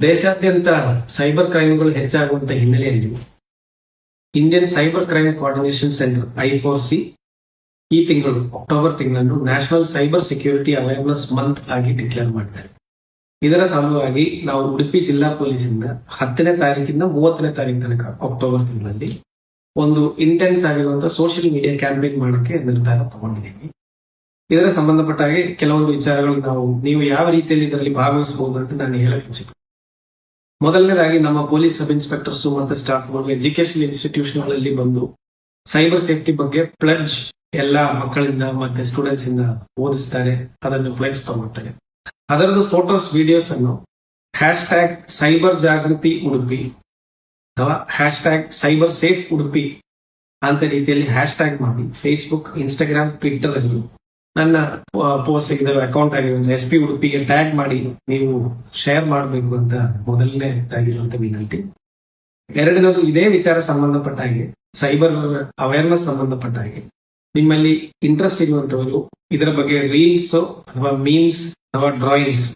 ದೇಶಾದ್ಯಂತ ಸೈಬರ್ ಕ್ರೈಮ್ಗಳು ಹೆಚ್ಚಾಗುವಂತ ಹಿನ್ನೆಲೆಯಲ್ಲಿ Indian cyber crime coordination centre I four C ಈ ತಿಂಗಳು October ತಿಂಗಳನ್ನು national cyber security awareness month ಆಗಿ ಡಿಕ್ಲೇರ್ ಮಾಡಿದ್ದಾರೆ ಇದರ ಸಲುವಾಗಿ ನಾವು ಉಡುಪಿ ಜಿಲ್ಲಾ ಪೊಲೀಸಿಂದ ಹತ್ತನೇ ತಾರೀಕಿಂದ ಮೂವತ್ತನೇ ತಾರೀಕು ತನಕ ಅಕ್ಟೋಬರ್ ತಿಂಗಳಲ್ಲಿ ಒಂದು ಇಂಟೆನ್ಸ್ ಆಗಿರುವಂತಹ ಸೋಷಿಯಲ್ ಮೀಡಿಯಾ ಕ್ಯಾಂಪೇನ್ ಮಾಡೋಕೆ ನಿರ್ಧಾರ ತಗೊಂಡಿದ್ದೀವಿ. ಇದರ ಸಂಬಂಧಪಟ್ಟ ಹಾಗೆ ಕೆಲವೊಂದು ವಿಚಾರಗಳು ನಾವು, ನೀವು ಯಾವ ರೀತಿಯಲ್ಲಿ ಇದರಲ್ಲಿ ಭಾಗವಹಿಸಬಹುದು ಅಂತ ನಾನು ಹೇಳಕ್ಕೆ ಮೊದಲನೇದಾಗಿ ನಮ್ಮ ಪೊಲೀಸ್ ಸಬ್ ಇನ್ಸ್ಪೆಕ್ಟರ್ಸ್ ಮತ್ತು ಸ್ಟಾಫ್ಗಳು ಎಜುಕೇಶನ್ ಇನ್ಸ್ಟಿಟ್ಯೂಷನ್ಗಳಲ್ಲಿ ಬಂದು ಸೈಬರ್ ಸೇಫ್ಟಿ ಬಗ್ಗೆ ಪ್ಲಡ್ಜ್ ಎಲ್ಲಾ ಮಕ್ಕಳಿಂದ ಮತ್ತೆ ಸ್ಟೂಡೆಂಟ್ಸ್ ಇಂದ ಓದಿಸ್ತಾರೆ, ಅದನ್ನು ಪ್ಲೇಸ್ ತಗೊಳ್ತಾರೆ ಅದರದ್ದು ಫೋಟೋಸ್ ವಿಡಿಯೋಸ್ ಅನ್ನು ಹ್ಯಾಶ್ ಟ್ಯಾಗ್ ಸೈಬರ್ ಜಾಗೃತಿ ಉಡುಪಿ ಅಥವಾ hash tag cyber safe Udupi ಅಂತ ರೀತಿಯಲ್ಲಿ ಹ್ಯಾಶ್ ಟ್ಯಾಗ್ ಮಾಡಿ ಫೇಸ್ಬುಕ್ ಇನ್ಸ್ಟಾಗ್ರಾಮ್ ಟ್ವಿಟರ್ ಅಲ್ಲಿ ನನ್ನ ಪೋಸ್ಟ್ ಇದರ ಅಕೌಂಟ್ ಆಗಿರುವಂತ ಎಸ್ ಪಿ ಉಡುಪಿಗೆ ಟ್ಯಾಗ್ ಮಾಡಿ ನೀವು ಶೇರ್ ಮಾಡಬೇಕು ಅಂತ ಮೊದಲನೇ ಆಗಿರುವಂತ ವಿನಂತಿ. ಎರಡನೇದು ಇದೇ ವಿಚಾರ ಸಂಬಂಧಪಟ್ಟ ಹಾಗೆ ಸೈಬರ್ ಅವೇರ್ನೆಸ್ ಸಂಬಂಧಪಟ್ಟ ಹಾಗೆ. ನಿಮ್ಮಲ್ಲಿ ಇಂಟ್ರೆಸ್ಟ್ ಇರುವಂತವರು, ಇದರ ಬಗ್ಗೆ ರೀಲ್ಸ್ ಅಥವಾ ಮೀಮ್ಸ್ ಅಥವಾ ಡ್ರಾಯಿಂಗ್ಸ್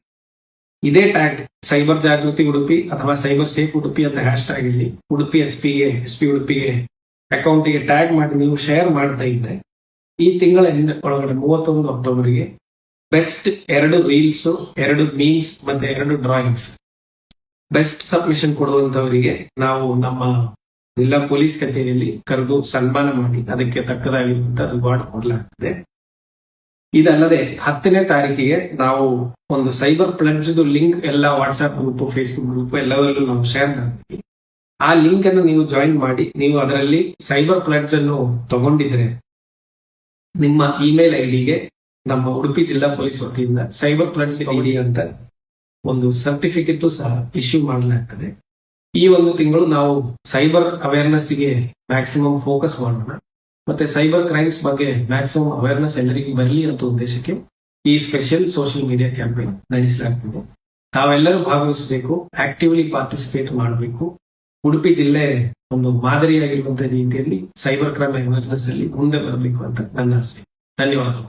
ಇದೇ ಟ್ಯಾಗ್ ಸೈಬರ್ ಜಾಗೃತಿ ಉಡುಪಿ ಅಥವಾ ಸೈಬರ್ ಸೇಫ್ ಉಡುಪಿ ಅಂತ ಹ್ಯಾಶ್ ಟ್ಯಾಗ್ ಇಲ್ಲಿ ಉಡುಪಿ ಎಸ್ ಪಿಗೆ ಎಸ್ ಪಿ ಉಡುಪಿಗೆ ಅಕೌಂಟಿಗೆ ಟ್ಯಾಗ್ ಮಾಡಿ ನೀವು ಶೇರ್ ಮಾಡ್ತಾ ಇದ್ರೆ ಈ ತಿಂಗಳ ಒಳಗಡೆ ಮೂವತ್ತೊಂದು ಅಕ್ಟೋಬರ್ಗೆ ಬೆಸ್ಟ್ ಎರಡು ರೀಲ್ಸ್, ಎರಡು ಮೀಮ್ಸ್, ಮತ್ತೆ ಎರಡು ಡ್ರಾಯಿಂಗ್ಸ್. ಬೆಸ್ಟ್ ಸಬ್ಮಿಷನ್ ಕೊಡುವಂತವರಿಗೆ ನಾವು ನಮ್ಮ ಜಿಲ್ಲಾ ಪೊಲೀಸ್ ಕಚೇರಿಯಲ್ಲಿ ಕರೆದು ಸನ್ಮಾನ ಮಾಡಿ ಅದಕ್ಕೆ ತಕ್ಕದಾಗಿರುವಂತಹ ರಿವಾರ್ಡ್ ಕೊಡಲಾಗ್ತದೆ. ಇದಲ್ಲದೆ ಹತ್ತನೇ ತಾರೀಕಿಗೆ ನಾವು ಒಂದು ಸೈಬರ್ ಪ್ಲಡ್ಜ್ ಲಿಂಕ್ ಎಲ್ಲ ವಾಟ್ಸ್ಆಪ್ ಗ್ರೂಪ್, ಫೇಸ್ಬುಕ್ ಗ್ರೂಪ್ ಎಲ್ಲದರಲ್ಲೂ ನಾವು ಶೇರ್ ಮಾಡ್ತೀವಿ. ಆ ಲಿಂಕ್ ಅನ್ನು ನೀವು ಜಾಯಿನ್ ಮಾಡಿ ನೀವು ಅದರಲ್ಲಿ ಸೈಬರ್ ಪ್ಲಡ್ಜ್ ಅನ್ನು ತಗೊಂಡಿದ್ರೆ ನಿಮ್ಮ ಇಮೇಲ್ ಐಡಿಗೆ ನಮ್ಮ ಉಡುಪಿ ಜಿಲ್ಲಾ ಪೊಲೀಸ್ ವತಿಯಿಂದ ಸೈಬರ್ ಕ್ರೈಮ್ಸ್ ಐಡಿ ಅಂತ ಒಂದು ಸರ್ಟಿಫಿಕೇಟ್ ಸಹ ಇಶ್ಯೂ ಮಾಡಲಾಗ್ತದೆ. ಈ ಒಂದು ತಿಂಗಳು ನಾವು ಸೈಬರ್ ಅವೇರ್ನೆಸ್ಗೆ ಮ್ಯಾಕ್ಸಿಮಮ್ ಫೋಕಸ್ ಮಾಡೋಣ. ಮತ್ತೆ ಸೈಬರ್ ಕ್ರೈಮ್ಸ್ ಬಗ್ಗೆ ಮ್ಯಾಕ್ಸಿಮಮ್ ಅವೇರ್ನೆಸ್ ಎಲ್ಲರಿಗೂ ಬರಲಿ ಅಂತ ಉದ್ದೇಶಕ್ಕೆ ಈ ಸ್ಪೆಷಲ್ ಸೋಷಿಯಲ್ ಮೀಡಿಯಾ ಕ್ಯಾಂಪೇನ್ ನಡೆಸಲಾಗ್ತದೆ. ನಾವೆಲ್ಲರೂ ಭಾಗವಹಿಸಬೇಕು ಆಕ್ಟಿವ್ಲಿ ಪಾರ್ಟಿಸಿಪೇಟ್ ಮಾಡಬೇಕು. ಉಡುಪಿ ಜಿಲ್ಲೆ ಒಂದು ಮಾದರಿಯಾಗಿರುವಂತಹ ರೀತಿಯಲ್ಲಿ ಸೈಬರ್ ಕ್ರೈಮ್ ಅವೇರ್ನೆಸ್ ಅಲ್ಲಿ ಮುಂದೆ ಬರಬೇಕು ಅಂತ ನನ್ನ ಆಸೆ. ಧನ್ಯವಾದಗಳು.